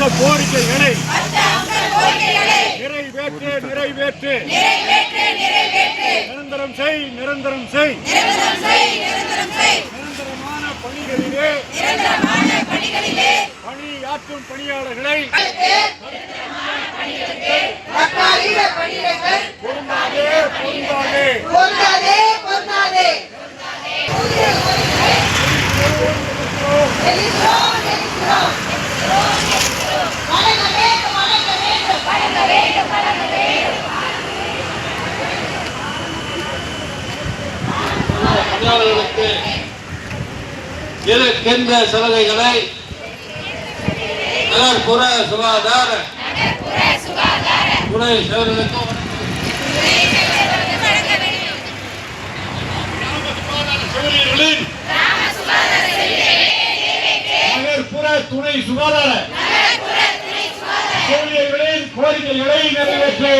அம்ச கோரிக்கைகளை நிறைவேற்று நிறைவேற்று. நிரந்தரம் செய் நிரந்தரம் செய். நிரந்தரமான பணிகளிலே பணியாற்றும் பணியாளர்களை பொருந்தாதே பொருந்தாதே. பொருந்தாதே பணியாளர்களுக்கு இருக்கின்ற சலுகைகளை நகர்ப்புற சுகாதார துணை செயலர்களுக்கு நகர்ப்புற துணை சுகாதார கோரிக்கைகளை நிறைவேற்று.